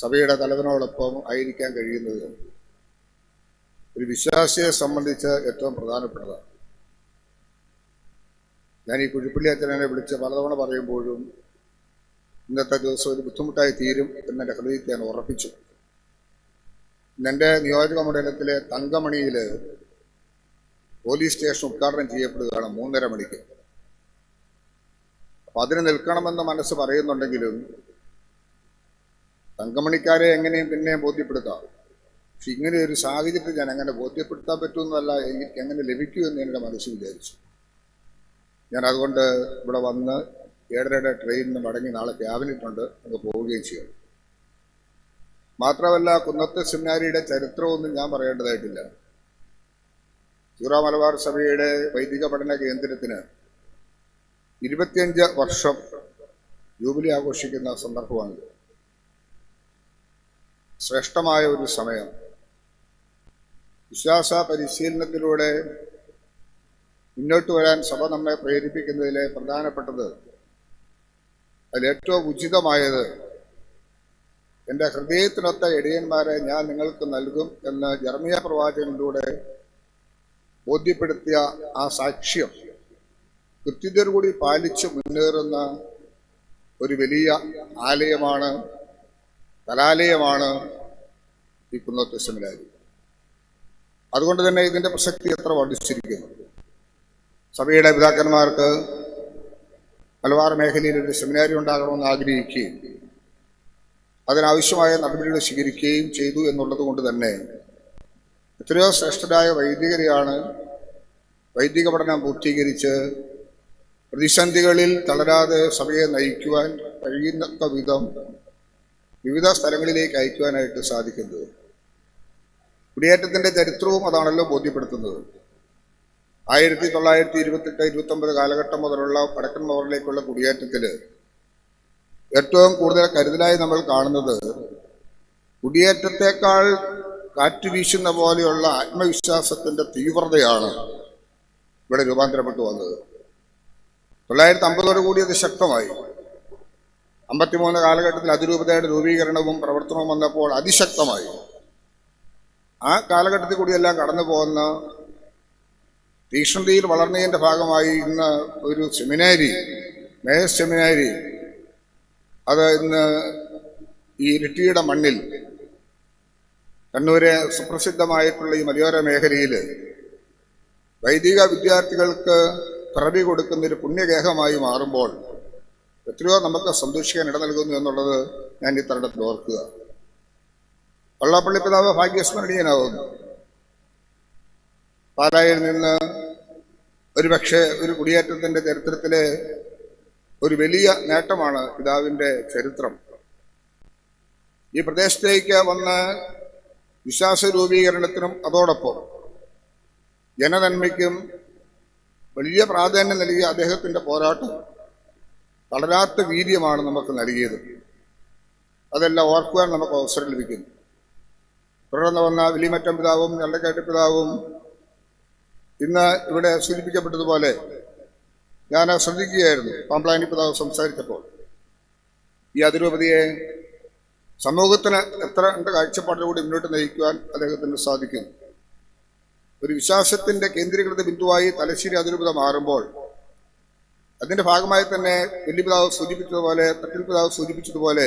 സഭയുടെ തലവനോടൊപ്പം ആയിരിക്കാൻ കഴിയുന്നത് ഒരു വിശ്വാസിയെ സംബന്ധിച്ച് ഏറ്റവും പ്രധാനപ്പെട്ടതാണ്. ഞാൻ ഈ കുഴിപ്പള്ളി അച്ഛനെ വിളിച്ച് പലതവണ പറയുമ്പോഴും ഇന്നത്തെ ദിവസം ഒരു ബുദ്ധിമുട്ടായി തീരും എന്നെ ഹൃദയത്തെ ഞാൻ ഉറപ്പിച്ചു. എന്റെ നിയോജക മണ്ഡലത്തിലെ തങ്കമണിയിൽ പോലീസ് സ്റ്റേഷൻ ഉദ്ഘാടനം ചെയ്യപ്പെടുകയാണ് മൂന്നര മണിക്ക്. അപ്പൊ അതിന് നിൽക്കണമെന്ന് മനസ്സ് പറയുന്നുണ്ടെങ്കിലും തങ്കമണിക്കാരെ എങ്ങനെയും പിന്നെയും ബോധ്യപ്പെടുത്താം? പക്ഷെ ഇങ്ങനെ ഒരു സാഹചര്യത്തിൽ ഞാൻ അങ്ങനെ ബോധ്യപ്പെടുത്താൻ പറ്റുമെന്നല്ല എനിക്ക് എങ്ങനെ ലഭിക്കൂ എന്ന് എന്റെ മനസ്സ് വിചാരിച്ചു. ഞാൻ അതുകൊണ്ട് ഇവിടെ വന്ന് ഏഴരയുടെ ട്രെയിനിന് മടങ്ങി നാളെ ക്യാബിനിട്ടുണ്ട് അങ്ങ് പോവുകയും ചെയ്യണം. മാത്രമല്ല കുന്നത്തെ സെമിനാരിയുടെ ചരിത്രമൊന്നും ഞാൻ പറയേണ്ടതായിട്ടില്ല. ചൂറ മലബാർ സഭയുടെ വൈദിക പഠന കേന്ദ്രത്തിന് ഇരുപത്തിയഞ്ച് വർഷം ജൂബിലി ആഘോഷിക്കുന്ന സന്ദർഭമാണിത്. ശ്രേഷ്ഠമായ ഒരു സമയം. വിശ്വാസ പരിശീലനത്തിലൂടെ മുന്നോട്ട് വരാൻ സഭ നമ്മെ പ്രേരിപ്പിക്കുന്നതിലെ പ്രധാനപ്പെട്ടത് അതിലേറ്റവും ഉചിതമായത് എന്റെ ഹൃദയത്തിനൊത്ത ഇടയന്മാരെ ഞാൻ നിങ്ങൾക്ക് നൽകും എന്ന് ജർമ്മിയ പ്രവാചകനിലൂടെ ബോധ്യപ്പെടുത്തിയ ആ സാക്ഷ്യം കൃത്യതയോടുകൂടി പാലിച്ചു മുന്നേറുന്ന ഒരു വലിയ ആലയമാണ് കലാലയമാണ് ഈ കുന്നത്ത് സെമിനാരി അതുകൊണ്ട് തന്നെ ഇതിന്റെ പ്രസക്തി എത്ര വർദ്ധിച്ചിരിക്കുന്നു. സഭയുടെ പിതാക്കന്മാർക്ക് മലബാർ മേഖലയിൽ ഒരു സെമിനാരി ഉണ്ടാകണമെന്ന് ആഗ്രഹിക്കുകയും അതിനാവശ്യമായ നടപടികൾ സ്വീകരിക്കുകയും ചെയ്തു എന്നുള്ളത് കൊണ്ട് തന്നെ എത്രയോ ശ്രേഷ്ഠരായ വൈദികരെയാണ് വൈദിക പഠനം പൂർത്തീകരിച്ച് പ്രതിസന്ധികളിൽ തളരാതെ സഭയെ നയിക്കുവാൻ കഴിയുന്ന വിധം വിവിധ സ്ഥലങ്ങളിലേക്ക് അയക്കുവാനായിട്ട് സാധിക്കുന്നത്. കുടിയേറ്റത്തിന്റെ ചരിത്രവും അതാണല്ലോ ബോധ്യപ്പെടുത്തുന്നത്. ആയിരത്തി തൊള്ളായിരത്തി ഇരുപത്തെട്ട് ഇരുപത്തി ഒമ്പത് കാലഘട്ടം മുതലുള്ള വടക്കൻ മോറിലേക്കുള്ള കുടിയേറ്റത്തിൽ ഏറ്റവും കൂടുതൽ കരുതലായി നമ്മൾ കാണുന്നത് കുടിയേറ്റത്തെക്കാൾ കാറ്റ് വീശുന്ന പോലെയുള്ള ആത്മവിശ്വാസത്തിന്റെ തീവ്രതയാണ് ഇവിടെ രൂപാന്തരപ്പെട്ടു വന്നത്. തൊള്ളായിരത്തി അമ്പതോടുകൂടി അത് ശക്തമായി. അമ്പത്തിമൂന്ന് കാലഘട്ടത്തിൽ അതിരൂപതയുടെ രൂപീകരണവും പ്രവർത്തനവും വന്നപ്പോൾ അതിശക്തമായി. ആ കാലഘട്ടത്തിൽ കൂടിയെല്ലാം കടന്നു പോകുന്ന തീക്ഷ്ണതയിൽ വളർന്നതിന്റെ ഭാഗമായി ഇന്ന് ഒരു സെമിനാരി മേയർ സെമിനാരി അത് ഇന്ന് ഈ ഇരിട്ടിയുടെ മണ്ണിൽ കണ്ണൂരെ സുപ്രസിദ്ധമായിട്ടുള്ള ഈ മലയോര മേഖലയിൽ വൈദിക വിദ്യാർത്ഥികൾക്ക് പിറവി കൊടുക്കുന്നൊരു പുണ്യഗേഹമായി മാറുമ്പോൾ എത്രയോ നമുക്ക് സന്തോഷിക്കാൻ ഇട നൽകുന്നു എന്നുള്ളത് ഞാൻ ഈ തരണത്തിൽ ഓർക്കുക. വള്ളാപ്പള്ളി പിതാവ് ഭാഗ്യസ്മരണീയനാവുന്നു. പാലായിൽ നിന്ന് ഒരുപക്ഷെ ഒരു കുടിയേറ്റത്തിന്റെ ചരിത്രത്തിലെ ഒരു വലിയ നേട്ടമാണ് പിതാവിന്റെ ചരിത്രം. ഈ പ്രദേശത്തേക്ക് വന്ന് വിശ്വാസ രൂപീകരണത്തിനും അതോടൊപ്പം ജനനന്മയ്ക്കും വലിയ പ്രാധാന്യം നൽകിയ അദ്ദേഹത്തിന്റെ പോരാട്ടം. വളരാത്ത വീര്യമാണ് നമുക്ക് നൽകിയത്. അതെല്ലാം ഓർക്കുവാൻ നമുക്ക് അവസരം ലഭിക്കുന്നു. തുടർന്ന് വന്ന വിലിമറ്റം പിതാവും ഞണ്ടക്കാട്ട് പിതാവും ഇന്ന് ഇവിടെ സൂചിപ്പിക്കപ്പെട്ടതുപോലെ ഞാൻ ശ്രദ്ധിക്കുകയായിരുന്നു പാമ്പ്ലാനി പിതാവ് സംസാരിച്ചപ്പോൾ. ഈ അതിരൂപതിയെ സമൂഹത്തിന് എത്ര ഉണ്ട് കാഴ്ചപ്പാടിലൂടെ മുന്നോട്ട് നയിക്കുവാൻ അദ്ദേഹത്തിന് സാധിക്കുന്നു. ഒരു വിശ്വാസത്തിന്റെ കേന്ദ്രീകൃത ബിന്ദുവായി തലശ്ശേരി അതിരൂപത മാറുമ്പോൾ അതിന്റെ ഭാഗമായി തന്നെ വലിയ പിതാവ് സൂചിപ്പിച്ചതുപോലെ തട്ടിൽ പിതാവ് സൂചിപ്പിച്ചതുപോലെ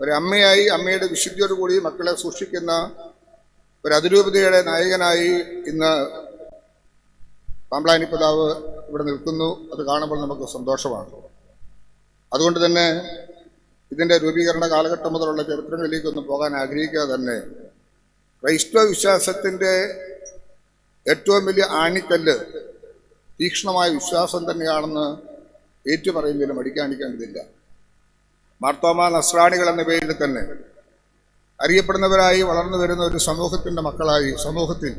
ഒരു അമ്മയായി അമ്മയുടെ വിശുദ്ധിയോടുകൂടി മക്കളെ സൂക്ഷിക്കുന്ന ഒരു അതിരൂപതയുടെ നായകനായി ഇന്ന് പാമ്പ്ലാനി പിതാവ് ഇവിടെ നിൽക്കുന്നു. അത് കാണുമ്പോൾ നമുക്ക് സന്തോഷമാണ്. അതുകൊണ്ട് തന്നെ ഇതിന്റെ രൂപീകരണ കാലഘട്ടം മുതലുള്ള ചരിത്രങ്ങളിലേക്കൊന്നും പോകാൻ ആഗ്രഹിക്കാതെ തന്നെ. ക്രൈസ്തവ വിശ്വാസത്തിന്റെ ഏറ്റവും വലിയ ആണിക്കല്ല് തീക്ഷ്ണമായ വിശ്വാസം തന്നെയാണെന്ന് ഏറ്റുപറയുന്നതിലും മടിക്കാണിക്കേണ്ടതില്ല മാർത്തോമ നസ്രാണികൾ എന്ന പേരിൽ തന്നെ അറിയപ്പെടുന്നവരായി വളർന്നു വരുന്ന ഒരു സമൂഹത്തിന്റെ മക്കളായി സമൂഹത്തിൽ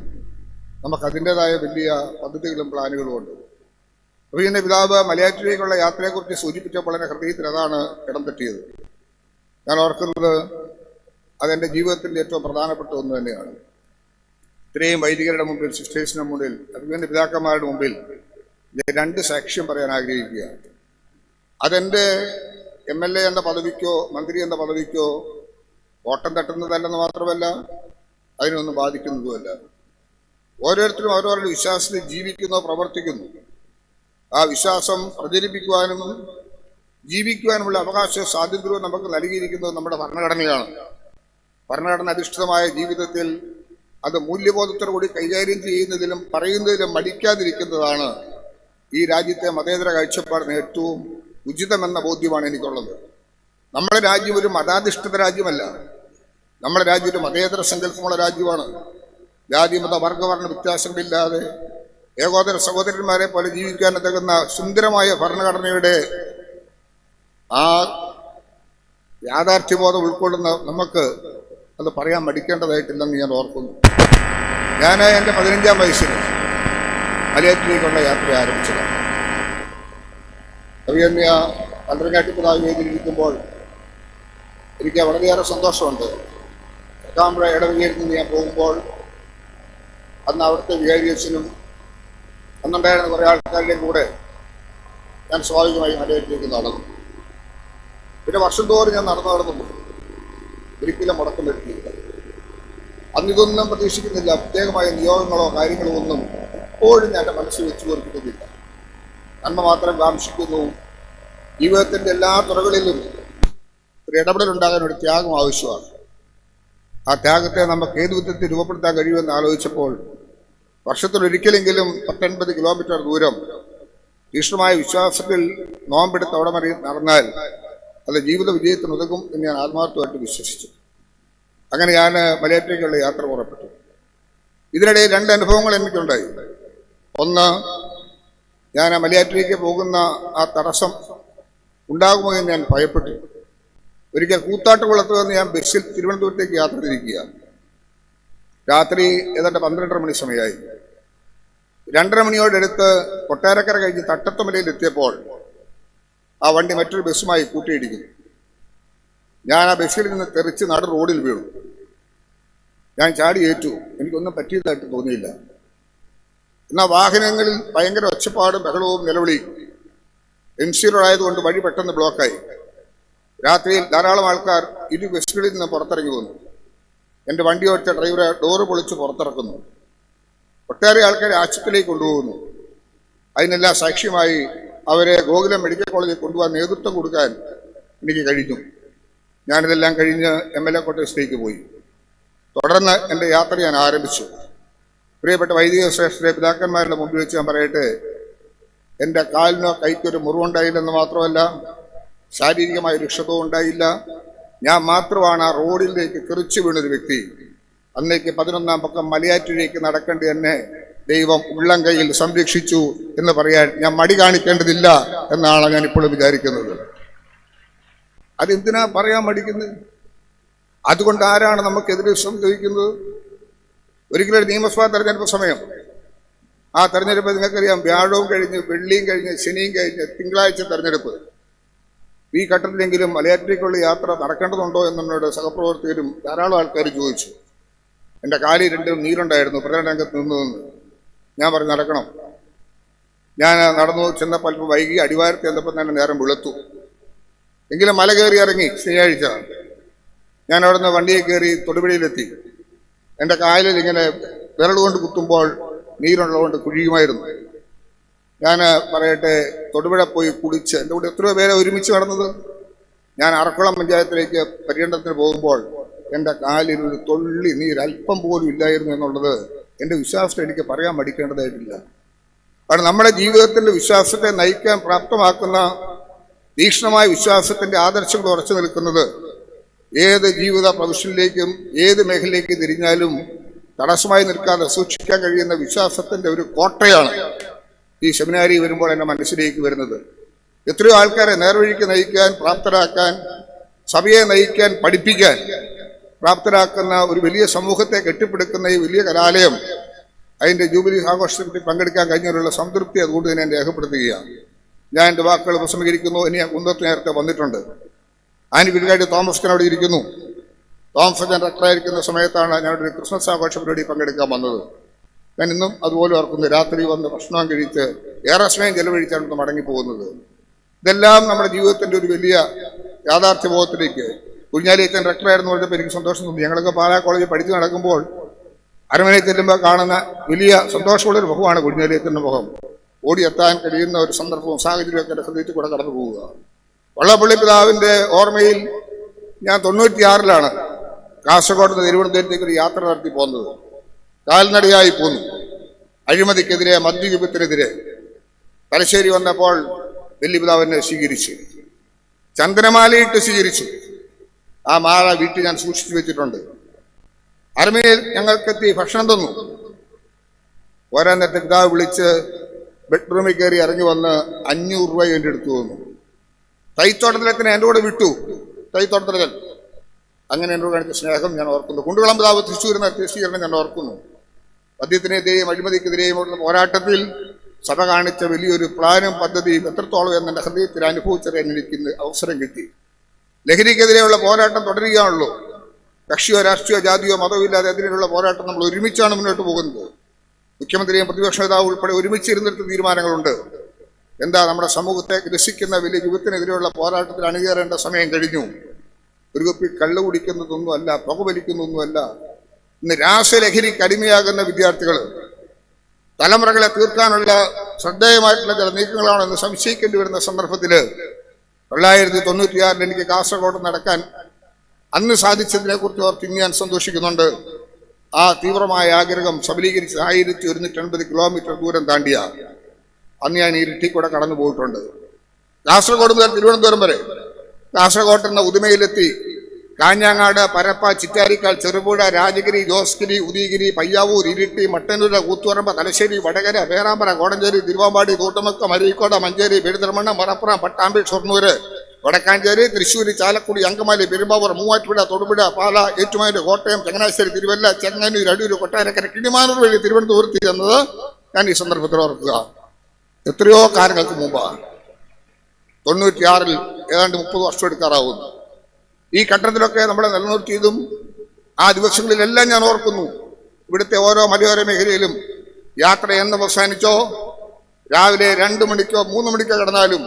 നമുക്ക് അതിന്റെതായ വലിയ പദ്ധതികളും പ്ലാനുകളും ഉണ്ട്. ഇതിന്റെ പിതാവ് മലയാറ്റിലേക്കുള്ള യാത്രയെക്കുറിച്ച് സൂചിപ്പിച്ചപ്പോൾ എന്റെ ഹൃദയത്തിൽ അതാണ് ഇടം തട്ടിയത്. ഞാൻ ഓർക്കുന്നത് അതെന്റെ ജീവിതത്തിന്റെ ഏറ്റവും പ്രധാനപ്പെട്ട ഒന്ന് തന്നെയാണ്. ഇത്രയും വൈദികരുടെ മുമ്പിൽ സിസ്റ്റേഴ്സിന്റെ മുമ്പിൽ അതുപോലെ പിതാക്കന്മാരുടെ മുമ്പിൽ രണ്ട് സാക്ഷ്യം പറയാൻ ആഗ്രഹിക്കുകയാണ്. അതെന്റെ എം എൽ എ എന്ന പദവിക്കോ മന്ത്രി എന്ന പദവിക്കോ ഓട്ടം തട്ടുന്നതല്ലെന്ന് മാത്രമല്ല അതിനൊന്നും ബാധിക്കുന്നതുമല്ല. ഓരോരുത്തരും അവരവരുടെ വിശ്വാസത്തിൽ ജീവിക്കുന്നു പ്രവർത്തിക്കുന്നു. ആ വിശ്വാസം പ്രചരിപ്പിക്കുവാനും ജീവിക്കുവാനുമുള്ള അവകാശ സ്വാതന്ത്ര്യവും നമുക്ക് നൽകിയിരിക്കുന്നത് നമ്മുടെ ഭരണഘടനയാണ്. ഭരണഘടന അധിഷ്ഠിതമായ ജീവിതത്തിൽ അത് മൂല്യബോധത്തോടു കൂടി കൈകാര്യം ചെയ്യുന്നതിലും പറയുന്നതിലും മടിക്കാതിരിക്കുന്നതാണ് ഈ രാജ്യത്തെ മതേതര കാഴ്ചപ്പാടിന് ഏറ്റവും ഉചിതമെന്ന ബോധ്യമാണ് എനിക്കുള്ളത്. നമ്മുടെ രാജ്യം ഒരു മതാധിഷ്ഠിത രാജ്യമല്ല. നമ്മുടെ രാജ്യം ഒരു മതേതര സങ്കല്പമുള്ള രാജ്യമാണ്. ജാതി മത വർഗവർണ വ്യത്യാസങ്ങളില്ലാതെ ഏകോദര സഹോദരന്മാരെ പോലെ ജീവിക്കാൻ തകുന്ന സുന്ദരമായ ഭരണഘടനയുടെ ആ യാഥാർത്ഥ്യബോധം ഉൾക്കൊള്ളുന്ന നമുക്ക് അത് പറയാൻ മടിക്കേണ്ടതായിട്ടില്ലെന്ന് ഞാൻ ഓർക്കുന്നു. ഞാൻ എന്റെ പതിനഞ്ചാം വയസ്സിൽ മലയാറ്റിലേക്കുള്ള യാത്ര ആരംഭിച്ചത്. അഭിയന്യ പന്ത്രണ്ടാട്ടിപ്പതാവ് വേദിയിലിരിക്കുമ്പോൾ എനിക്ക് വളരെയേറെ സന്തോഷമുണ്ട്. തൃക്കാമ്പുഴ ഇടവകയിൽ നിന്ന് ഞാൻ പോകുമ്പോൾ അന്ന് അവിടുത്തെ വികാരിയച്ഛനും അന്നുണ്ടായിരുന്ന കുറേ ആൾക്കാരുടെയും കൂടെ ഞാൻ സ്വാഭാവികമായി മലയാറ്റിലേക്ക് നടന്നു. പിന്നെ വർഷം തോറും ഞാൻ നടന്നു നടന്നു ഒരിക്കലും മുടക്കം വരുത്തിയില്ല. അന്നിതൊന്നും പ്രതീക്ഷിക്കുന്നില്ല. പ്രത്യേകമായ നിയോഗങ്ങളോ കാര്യങ്ങളോ ഒന്നും ഇപ്പോഴും ഞാൻ മനസ്സിൽ വെച്ചു കൊടുക്കുന്നില്ല നന്മ മാത്രം കാംക്ഷിക്കുന്നു ജീവിതത്തിന്റെ എല്ലാ തുറകളിലും ഒരു ഇടപെടലുണ്ടാകാൻ ഒരു ത്യാഗം ആവശ്യമാണ്. ആ ത്യാഗത്തെ നമുക്ക് ഏത് വിധത്തിൽ രൂപപ്പെടുത്താൻ കഴിയുമെന്ന് ആലോചിച്ചപ്പോൾ വർഷത്തിലൊരിക്കലെങ്കിലും പത്തൊൻപത് കിലോമീറ്റർ ദൂരം തീക്ഷ്ണമായ വിശ്വാസത്തിൽ നോമ്പെടുത്ത് അവിടെ മറി നടന്നാൽ അത് ജീവിത വിജയത്തിന് ഉതകും എന്ന് ഞാൻ ആത്മാർത്ഥമായിട്ട് വിശ്വസിച്ചു. അങ്ങനെ ഞാൻ മലയാറ്റേക്കുള്ള യാത്ര പുറപ്പെട്ടു ഇതിനിടയിൽ രണ്ട് അനുഭവങ്ങൾ എനിക്കുണ്ടായി. ഒന്ന് ഞാൻ മലയാറ്റിലേക്ക് പോകുന്ന ആ തടസ്സം ഉണ്ടാകുമോ എന്ന് ഞാൻ ഭയപ്പെട്ടു. ഒരിക്കൽ കൂത്താട്ടുകുളത്ത് നിന്ന് ഞാൻ ബസ്സിൽ തിരുവനന്തപുരത്തേക്ക് യാത്ര തിരിക്കുക. രാത്രി ഏതാണ്ട് പന്ത്രണ്ടര മണി സമയമായി. രണ്ടര മണിയോടടുത്ത് കൊട്ടാരക്കര കഴിഞ്ഞ് തട്ടത്തുമലയിൽ എത്തിയപ്പോൾ ആ വണ്ടി മറ്റൊരു ബസ്സുമായി കൂട്ടിയിടിക്കുന്നു ഞാൻ ആ ബസ്സിൽ നിന്ന് തെറിച്ച് നട റോഡിൽ വീണു. ഞാൻ ചാടി ഏറ്റു എനിക്കൊന്നും പറ്റിയതായിട്ട് തോന്നിയില്ല. എന്നാൽ വാഹനങ്ങളിൽ ഭയങ്കര ഒച്ചപ്പാടും ബഹളവും നിലവിളി. എം ആയതുകൊണ്ട് വഴി പെട്ടെന്ന് ബ്ലോക്കായി. രാത്രിയിൽ ധാരാളം ആൾക്കാർ ഇരു ബസ്സുകളിൽ നിന്ന് പുറത്തിറങ്ങി വന്നു. എന്റെ വണ്ടി ഓടിച്ച ഡ്രൈവറെ ഡോറ് പൊളിച്ച് പുറത്തിറക്കുന്നു. ഒട്ടേറെ ആൾക്കാരെ ആശുപത്രിയിലേക്ക് കൊണ്ടുപോകുന്നു. അതിനെല്ലാം സാക്ഷ്യമായി അവരെ ഗോകുലം മെഡിക്കൽ കോളേജിൽ കൊണ്ടുപോകാൻ നേതൃത്വം കൊടുക്കാൻ എനിക്ക് കഴിഞ്ഞു. ഞാനിതെല്ലാം കഴിഞ്ഞ് എം എൽ എ കോട്ടേഴ്സിലേക്ക് പോയി. തുടർന്ന് എന്റെ യാത്ര ഞാൻ ആരംഭിച്ചു. പ്രിയപ്പെട്ട വൈദിക ശ്രേഷ്ഠരെ പിതാക്കന്മാരുടെ മുമ്പിൽ വെച്ച് ഞാൻ പറയട്ടെ എന്റെ കാലിനോ കൈക്കൊരു മുറിവുണ്ടായില്ലെന്ന് മാത്രമല്ല ശാരീരികമായ ഒരു ക്ഷതവും ഉണ്ടായില്ല. ഞാൻ മാത്രമാണ് ആ റോഡിലേക്ക് തെറിച്ചു വീണൊരു വ്യക്തി. അന്നേക്ക് പതിനൊന്നാം പക്കം മലയാറ്റിലേക്ക് നടക്കേണ്ടി എന്നെ ദൈവം ഉള്ളം കയ്യിൽ സംരക്ഷിച്ചു എന്ന് പറയാൻ ഞാൻ മടി കാണിക്കേണ്ടതില്ല എന്നാണ് ഞാൻ ഇപ്പോഴും വിചാരിക്കുന്നത്. അതെന്തിനാ പറയാൻ മടിക്കുന്നത്? അതുകൊണ്ട് ആരാണ് നമുക്കെതിരെ സംഭവിക്കുന്നത് ഒരിക്കലും ഒരു നിയമസഭാ തെരഞ്ഞെടുപ്പ് സമയം. ആ തെരഞ്ഞെടുപ്പ് നിങ്ങൾക്കറിയാം വ്യാഴവും കഴിഞ്ഞ് വെള്ളിയും കഴിഞ്ഞ് ശനിയും കഴിഞ്ഞ് തിങ്കളാഴ്ച തെരഞ്ഞെടുപ്പ്. ഈ ഘട്ടത്തിലെങ്കിലും മലയാറ്റിലേക്കുള്ള യാത്ര നടക്കേണ്ടതുണ്ടോ എന്നോട് സഹപ്രവർത്തകരും ധാരാളം ആൾക്കാർ ചോദിച്ചു. എന്റെ കാലി രണ്ടും നീരുണ്ടായിരുന്നു പ്രചരണ രംഗത്ത് നിന്ന് നിന്ന് ഞാൻ പറഞ്ഞു നടക്കണം. ഞാൻ നടന്നു ചെന്നപ്പോൾ അല്പം വൈകി അടിവാരത്ത് ചെന്നപ്പോൾ തന്നെ നേരം വെളുത്തു. എങ്കിലും മല കയറി ഇറങ്ങി ശനിയാഴ്ച. ഞാൻ അവിടുന്ന് വണ്ടിയെ കയറി തൊടുപുഴയിലെത്തി. എന്റെ കായലിൽ ഇങ്ങനെ വിരൽ കൊണ്ട് കുത്തുമ്പോൾ നീരുള്ളതുകൊണ്ട് കുഴിയുമായിരുന്നു. ഞാൻ പറയട്ടെ തൊടുപുഴ പോയി കുളിച്ച് എന്റെ കൂടെ എത്രയോ പേരെ ഒരുമിച്ച് നടന്നത്. ഞാൻ അറക്കുളം പഞ്ചായത്തിലേക്ക് പര്യടനത്തിന് പോകുമ്പോൾ എന്റെ കാലിൽ ഒരു തൊള്ളി നീര് അല്പം പോലും ഇല്ലായിരുന്നു എന്നുള്ളത് എന്റെ വിശ്വാസത്തെ എനിക്ക് പറയാൻ മടിക്കേണ്ടതായിട്ടില്ല. കാരണം നമ്മുടെ ജീവിതത്തിന്റെ വിശ്വാസത്തെ നയിക്കാൻ പ്രാപ്തമാക്കുന്ന തീക്ഷ്ണമായ വിശ്വാസത്തിന്റെ ആദർശങ്ങൾ ഉറച്ചു നിൽക്കുന്നത് ഏത് ജീവിത പ്രൊഫഷനിലേക്കും ഏത് മേഖലയിലേക്ക് തിരിഞ്ഞാലും തടസ്സമായി നിൽക്കാതെ സൂക്ഷിക്കാൻ കഴിയുന്ന വിശ്വാസത്തിന്റെ ഒരു കോട്ടയാണ് ഈ സെമിനാരി വരുമ്പോൾ എന്റെ മനസ്സിലേക്ക് വരുന്നത്. എത്രയോ ആൾക്കാരെ നേർവഴിക്ക് നയിക്കാൻ പ്രാപ്തരാക്കാൻ സഭയെ നയിക്കാൻ പഠിപ്പിക്കാൻ പ്രാപ്തരാക്കുന്ന ഒരു വലിയ സമൂഹത്തെ കെട്ടിപ്പടുക്കുന്ന ഈ വലിയ കലാലയം അതിന്റെ ജൂബിലി ആഘോഷത്തിൽ പങ്കെടുക്കാൻ കഴിഞ്ഞതിനുള്ള സംതൃപ്തി അതുകൊണ്ട് തന്നെ രേഖപ്പെടുത്തുകയാണ്. ഞാൻ എന്റെ വാക്കുകൾ പ്രസംഗിക്കുന്നു ഇനി ഞാൻ നേരത്തെ വന്നിട്ടുണ്ട്. ആനി വിൽകാടി തോമസ് അവിടെ ഇരിക്കുന്നു. തോമസ് ഞാൻ ഡോക്ടറായിരിക്കുന്ന സമയത്താണ് ഞാനൊരു ക്രിസ്മസ് ആഘോഷ പരിപാടി പങ്കെടുക്കാൻ വന്നത്. ഞാൻ ഇന്നും അതുപോലെ ഓർക്കുന്നു രാത്രി വന്ന് ഭക്ഷണം കഴിച്ച് ഏറെ സമയം ചെലവഴിച്ചാണ് മടങ്ങി പോകുന്നത് ഇതെല്ലാം നമ്മുടെ ജീവിതത്തിന്റെ ഒരു വലിയ യാഥാർത്ഥ്യബോധത്തിലേക്ക് കുഞ്ഞാലിയച്ചൻ റെക്ടറായിരുന്നു പറഞ്ഞപ്പോൾ എനിക്ക് സന്തോഷം തോന്നി. ഞങ്ങളൊക്കെ പാലാ കോളേജിൽ പഠിച്ചു നടക്കുമ്പോൾ അരമനയിൽ ചെല്ലുമ്പോൾ കാണുന്ന വലിയ സന്തോഷമുള്ളൊരു മുഖമാണ് കുഞ്ഞാലിയച്ചന്റെ മുഖം. ഓടിയെത്താൻ കഴിയുന്ന ഒരു സന്ദർഭവും സാഹചര്യമൊക്കെ ശ്രദ്ധിച്ചു കൂടെ കടന്നു പോവുക വള്ളപ്പള്ളി പിതാവിന്റെ ഓർമ്മയിൽ ഞാൻ തൊണ്ണൂറ്റിയാറിലാണ് കാസർഗോഡ് നിന്ന് തിരുവനന്തപുരത്തേക്ക് ഒരു യാത്ര നടത്തി പോകുന്നത്. കാൽനടയായി പോന്നു. അഴിമതിക്കെതിരെ മദ്യയുഗത്തിനെതിരെ തലശ്ശേരി വന്നപ്പോൾ വെല്ലുപിതാവിനെ സ്വീകരിച്ചു. ചന്ദനമാലയിട്ട് സ്വീകരിച്ചു. ആ മാല വീട്ടിൽ ഞാൻ സൂക്ഷിച്ചു വെച്ചിട്ടുണ്ട്. അരമനയിൽ ഞങ്ങൾക്കെത്തി ഭക്ഷണം തന്നു. ഓരോ നേരത്തെ പിതാവ് വിളിച്ച് ബെഡ്റൂമിൽ കയറി ഇറങ്ങി വന്ന് അഞ്ഞൂറ് രൂപ എന്റെ അടുത്ത് തന്നു. തൈത്തോട്ടത്തിലത്തിന് എന്റെ കൂടെ വിട്ടു. തൈത്തോട്ടത്തിലൻ അങ്ങനെ എന്നോട് കാണിച്ച സ്നേഹം ഞാൻ ഓർക്കുന്നു. കുണ്ടുകുളം പിതാവ് തൃശ്ശൂർ നടത്തിയ ഞാൻ ഓർക്കുന്നു. മദ്യത്തിനെതിരെയും അഴിമതിക്കെതിരെയും ഉള്ള പോരാട്ടത്തിൽ സഭ കാണിച്ച വലിയൊരു പ്ലാനും പദ്ധതിയും എത്രത്തോളം എന്ന് എന്റെ ഹൃദയത്തിൽ അനുഭവിച്ചറിയാൻ എനിക്ക് അവസരം കിട്ടി. ലഹരിക്കെതിരെയുള്ള പോരാട്ടം തുടരുകയാണല്ലോ. കക്ഷിയോ രാഷ്ട്രീയോ ജാതിയോ മതമോ ഇല്ലാതെ അതിനുള്ള പോരാട്ടം നമ്മൾ ഒരുമിച്ചാണ് മുന്നോട്ട് പോകുന്നത്. മുഖ്യമന്ത്രിയും പ്രതിപക്ഷ നേതാവ് ഉൾപ്പെടെ ഒരുമിച്ചിരുന്നെടുത്ത തീരുമാനങ്ങളുണ്ട്. എന്താ നമ്മുടെ സമൂഹത്തെ ഗ്രസിക്കുന്ന വലിയ യുഗത്തിനെതിരെയുള്ള പോരാട്ടത്തിൽ അണികേറേണ്ട സമയം കഴിഞ്ഞു. ഒരു കുപ്പി കള്ളു കുടിക്കുന്നതൊന്നുമല്ല പുകവലിക്കുന്നതൊന്നുമല്ല ഇന്ന് രാസലഹരിക്ക് അടിമയാകുന്ന വിദ്യാർത്ഥികൾ തലമുറകളെ തീർക്കാനുള്ള ശ്രദ്ധേയമായിട്ടുള്ള ചില നീക്കങ്ങളാണെന്ന് സംശയിക്കേണ്ടി വരുന്ന സന്ദർഭത്തിൽ തൊള്ളായിരത്തി തൊണ്ണൂറ്റിയാറിൽ എനിക്ക് കാസർഗോഡ് നടക്കാൻ അന്ന് സാധിച്ചതിനെ കുറിച്ച് ഓർത്ത് ഇന്ന് ഞാൻ സന്തോഷിക്കുന്നുണ്ട്. ആ തീവ്രമായ ആഗ്രഹം സബലീകരിച്ച് ആയിരത്തി ഒരുന്നൂറ്റി അൻപത് കിലോമീറ്റർ ദൂരം താണ്ടിയ അന്ന് ഞാൻ ഇരുട്ടി കൂടെ കടന്നു പോയിട്ടുണ്ട്. കാസർഗോഡ് മുതൽ തിരുവനന്തപുരം വരെ. കാസർഗോട്ട് എന്ന ഉദുമയിലെത്തി. കാഞ്ഞങ്ങാട് പരപ്പ ചിറ്റാരിക്കാൽ ചെറുപുഴ രാജഗിരി ജോസ്ഗിരി ഉദയഗിരി പയ്യാവൂർ ഇരിട്ടി മട്ടന്നൂര് കൂത്തുപറമ്പ് തലശ്ശേരി വടകര പേരാമ്പ്ര കോടഞ്ചേരി തിരുവാമ്പാടി തോട്ടുമുക്കം അരീക്കോട് മഞ്ചേരി പെരുന്തൽമണ്ണ മലപ്പുറം പട്ടാമ്പി ഷൊർണൂര് വടക്കാഞ്ചേരി തൃശ്ശൂർ ചാലക്കുടി അങ്കമാലി പെരുമ്പാവൂർ മൂവാറ്റുപുഴ തൊടുപുഴ പാല ഏറ്റുമാനൂർ കോട്ടയം ചങ്ങനാശ്ശേരി തിരുവല്ല ചെങ്ങന്നൂർ അടൂർ കൊട്ടാരക്കര കിളിമാനൂർ വഴി തിരുവനന്തപുരത്ത് ചെന്നത് ഞാൻ ഈ സന്ദർഭത്തിൽ ഓർക്കുക. എത്രയോ കാലങ്ങൾക്ക് മുമ്പാണ് തൊണ്ണൂറ്റിയാറിൽ ഏതാണ്ട് മുപ്പത് വർഷം എടുക്കാറാവുന്നു. ഈ ഘട്ടത്തിലൊക്കെ നമ്മളെ നിലനിർത്തിയതും ആ ദിവസങ്ങളിലെല്ലാം ഞാൻ ഓർക്കുന്നു. ഇവിടുത്തെ ഓരോ മലയോര മേഖലയിലും യാത്ര എന്ന് അവസാനിച്ചോ രാവിലെ രണ്ട് മണിക്കോ മൂന്ന് മണിക്കോ കിടന്നാലും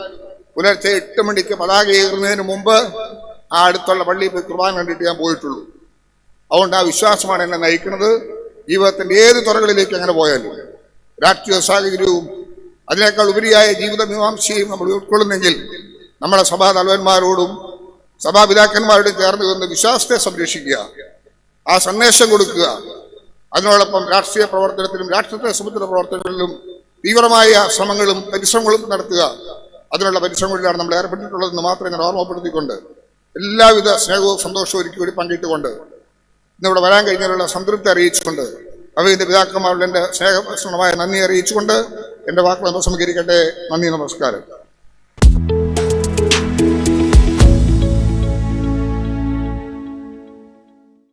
പുലർച്ചെ എട്ട് മണിക്ക് പതാക ഏറുന്നതിന് മുമ്പ് ആ അടുത്തുള്ള പള്ളിയിൽ പോയി കുർബാന കണ്ടിട്ട് ഞാൻ പോയിട്ടുള്ളൂ. അതുകൊണ്ട് ആ വിശ്വാസമാണ് എന്നെ നയിക്കുന്നത്. ജീവിതത്തിന്റെ ഏത് തുറകളിലേക്ക് അങ്ങനെ പോയാലും. രാഷ്ട്രീയ സാഹചര്യവും അതിനേക്കാൾ ഉപരിയായ ജീവിത മീമാംസയും നമ്മൾ ഉൾക്കൊള്ളുന്നെങ്കിൽ നമ്മുടെ സഭാ തലവന്മാരോടും സഭാപിതാക്കന്മാരോടും ചേർന്ന് വന്ന് വിശ്വാസത്തെ സംരക്ഷിക്കുക ആ സന്ദേശം കൊടുക്കുക. അതിനോടൊപ്പം രാഷ്ട്രീയ പ്രവർത്തനത്തിലും രാഷ്ട്രത്തെ സമുദ്ര പ്രവർത്തനങ്ങളിലും തീവ്രമായ ശ്രമങ്ങളും പരിശ്രമങ്ങളും നടത്തുക. അതിനുള്ള പരിശ്രമങ്ങളിലാണ് നമ്മൾ ഏർപ്പെട്ടിട്ടുള്ളതെന്ന് മാത്രം ഞാൻ ഓർമ്മപ്പെടുത്തിക്കൊണ്ട് എല്ലാവിധ സ്നേഹവും സന്തോഷവും ഒരുക്കി കൂടി പങ്കിട്ടുകൊണ്ട് ഇന്നിവിടെ വരാൻ കഴിഞ്ഞതിനുള്ള സംതൃപ്തി അറിയിച്ചുകൊണ്ട് അവയുടെ പിതാക്കന്മാരുടെ എന്റെ സ്നേഹപ്രസന്നമായ നന്ദി അറിയിച്ചുകൊണ്ട് എന്റെ വാക്കുകൾ ഉപസംഹരിക്കട്ടെ നന്ദി നമസ്കാരം.